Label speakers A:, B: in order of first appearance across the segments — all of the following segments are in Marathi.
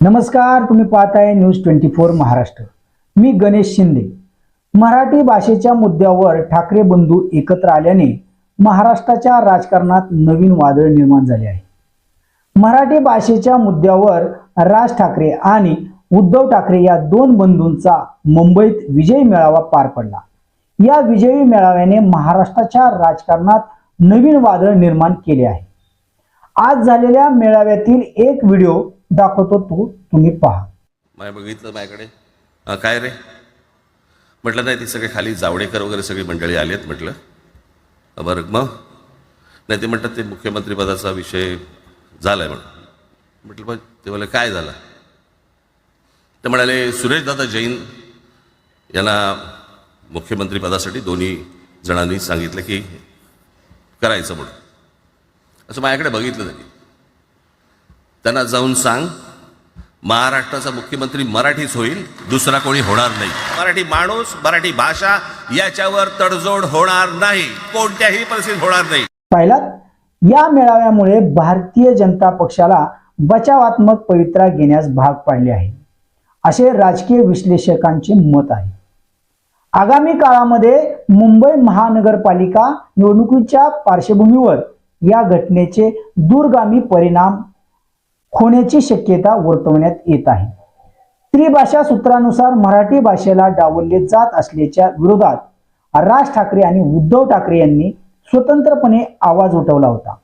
A: नमस्कार तुम्ही पाहताय न्यूज ट्वेंटी फोर महाराष्ट्र. मी गणेश शिंदे. मराठी भाषेच्या मुद्द्यावर ठाकरे बंधू एकत्र आल्याने महाराष्ट्राच्या राजकारणात नवीन वादळ निर्माण झाले आहे. मराठी भाषेच्या मुद्द्यावर राज ठाकरे आणि उद्धव ठाकरे या दोन बंधूंचा मुंबईत विजयी मेळावा पार पडला. या विजयी मेळाव्याने महाराष्ट्राच्या राजकारणात नवीन वादळ निर्माण केले आहे. आज झालेल्या मेळाव्यातील एक व्हिडिओ दाखवतो तो तुम्ही पहा.
B: माय बघितलं माझ्याकडे काय रे? म्हटलं नाही ती सगळे खाली जावडेकर वगैरे सगळी मंडळी आली आहेत म्हटलं बरं मग? नाही ते म्हणतात ते मुख्यमंत्रीपदाचा विषय झाला आहे म्हणून. म्हटलं मग ते म्हणाले काय झालं? ते म्हणाले सुरेशदादा जैन यांना मुख्यमंत्रीपदासाठी दोन्ही जणांनी सांगितलं की करायचं म्हणून. असं माझ्याकडे बघितलं त्यांनी. त्यांना जाऊन सांग महाराष्ट्राचा मुख्यमंत्री मराठीच होईल दुसरा कोणी होणार नाही. मराठी माणूस मराठी भाषा याच्यावर तडजोड होणार नाही कोणत्याही परिस्थितीत होणार नाही.
A: पाहिलात? या मेळाव्यामुळे भारतीय जनता पक्षाला बचावात्मक पवित्रा घेण्यास भाग पाडले आहे. असे राजकीय विश्लेषकांचे मत आहे. आगामी काळामध्ये मुंबई महानगरपालिका निवडणुकीच्या पार्श्वभूमीवर या घटनेचे दूरगामी परिणाम होण्याची शक्यता वर्तवण्यात येत आहे. त्रिभाषा सूत्रानुसार मराठी भाषेला डावलले जात असल्याच्या विरोधात राज ठाकरे आणि उद्धव ठाकरे यांनी स्वतंत्रपणे आवाज उठवला होता.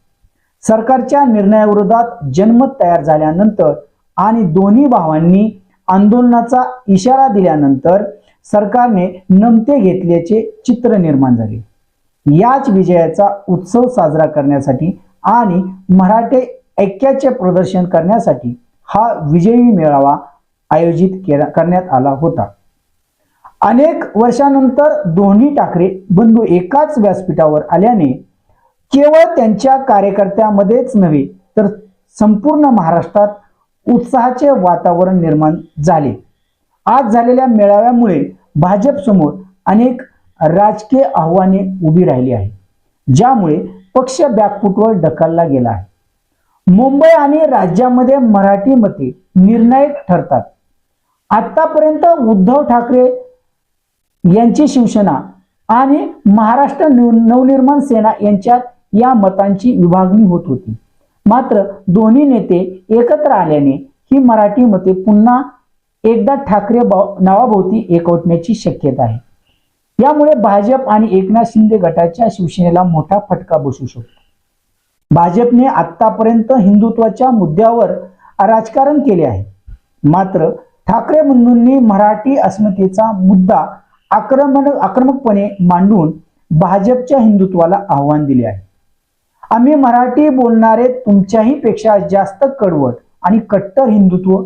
A: सरकारच्या निर्णयाविरोधात जनमत तयार झाल्यानंतर आणि दोन्ही भावांनी आंदोलनाचा इशारा दिल्यानंतर सरकारने नमते घेतल्याचे चित्र निर्माण झाले. याच विजयाचा उत्सव साजरा करण्यासाठी आणि मराठे ऐक्याचे प्रदर्शन करण्यासाठी हा विजयी मेळावा आयोजित केला करण्यात आला होता. अनेक वर्षानंतर दोन्ही ठाकरे बंधू एकाच व्यासपीठावर आल्याने केवळ त्यांच्या कार्यकर्त्यामध्येच नव्हे तर संपूर्ण महाराष्ट्रात उत्साहाचे वातावरण निर्माण झाले. आज झालेल्या मेळाव्यामुळे भाजप समोर अनेक राजकीय आव्हाने उभी राहिली आहे ज्यामुळे पक्ष बॅकफुटवर ढकलला गेला आहे. मुंबई आणि राज्यामध्ये मराठी मते निर्णायक ठरतात. आतापर्यंत उद्धव ठाकरे यांची शिवसेना आणि महाराष्ट्र नवनिर्माण सेना यांच्यात या मतांची विभागणी होत होती. मात्र दोन्ही नेते एकत्र आल्याने ही मराठी मते पुन्हा एकदा ठाकरे नावाभोवती एकवटण्याची शक्यता आहे. यामुळे भाजप आणि एकनाथ शिंदे गटाच्या शिवसेनेला मोठा फटका बसू शकतो. भाजपने आतापर्यंत हिंदुत्वाच्या मुद्द्यावर राजकारण केले आहे. मात्र ठाकरे बंधूंनी मराठी अस्मितेचा मुद्दा आक्रमण आक्रमकपणे मांडून भाजपच्या हिंदुत्वाला आव्हान दिले आहे. आम्ही मराठी बोलणारे तुमच्याही पेक्षा जास्त कडवट आणि कट्टर हिंदुत्व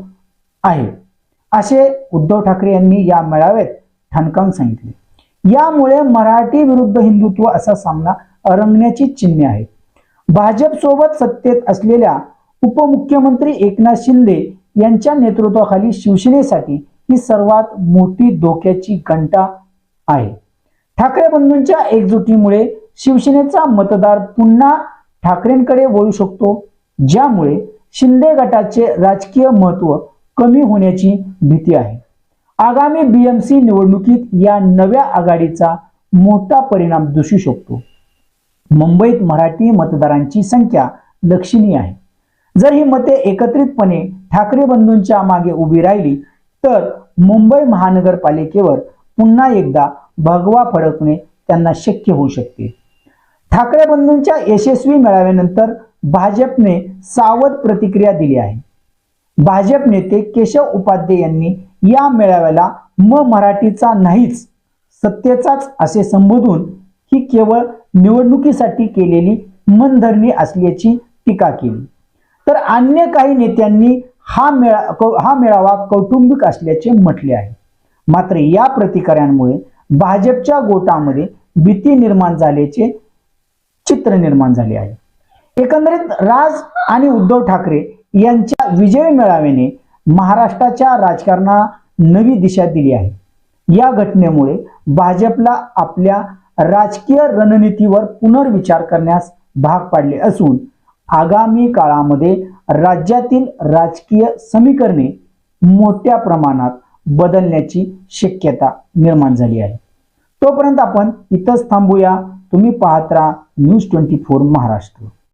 A: आहे असे उद्धव ठाकरे यांनी या मेळाव्यात ठणकावून सांगितले. यामुळे मराठी विरुद्ध हिंदुत्व असा सामना रंगण्याची चिन्हे आहेत. भाजप सोबत सत्तेत असलेल्या उपमुख्यमंत्री एकनाथ शिंदे यांच्या नेतृत्वाखाली शिवसेनेसाठी ही सर्वात मोठी धोक्याची घंटा आहे. ठाकरे बंधूंच्या एकजुटीमुळे शिवसेनेचा मतदार पुन्हा ठाकरेंकडे वळू शकतो ज्यामुळे शिंदे गटाचे राजकीय महत्त्व कमी होण्याची भीती आहे. आगामी बीएमसी निवडणुकीत या नव्या आघाडीचा मोठा परिणाम दिसू शकतो. मुंबईत मराठी मतदारांची संख्या लक्षणीय आहे. जर ही मते एकत्रितपणे ठाकरे बंधूंच्या मागे उभी राहिली तर मुंबई महानगरपालिकेवर पुन्हा एकदा भगवा फडकणे त्यांना शक्य होऊ शकते. ठाकरे बंधूंच्या यशस्वी मेळाव्यानंतर भाजपने सावध प्रतिक्रिया दिली आहे. भाजप नेते केशव उपाध्ये यांनी या मेळाव्याला म मराठीचा नाहीच सत्तेचाच असे संबोधून ही केवळ निवडणुकीसाठी केलेली मनधरणी असल्याची टीका केली. तर अन्य काही नेत्यांनी हा मेळा हा मेळावा कौटुंबिक असल्याचे म्हटले आहे. मात्र या प्रतिकारांमुळे भाजपच्या गोटामध्ये भीती निर्माण झाल्याचे चित्र निर्माण झाले आहे. एकंदरीत राज आणि उद्धव ठाकरे यांच्या विजय मेळाव्याने महाराष्ट्राच्या राजकारणाला नवी दिशा दिली आहे. या घटनेमुळे भाजपला आपल्या राजकीय रणनीतीवर पुनर्विचार करण्यास भाग पाडले असून आगामी काळामध्ये राज्यातील राजकीय समीकरणे मोठ्या प्रमाणात बदलण्याची शक्यता निर्माण झाली आहे. तोपर्यंत आपण इथंच थांबूया. तुम्ही पाहत राहा न्यूज ट्वेंटी फोर महाराष्ट्र.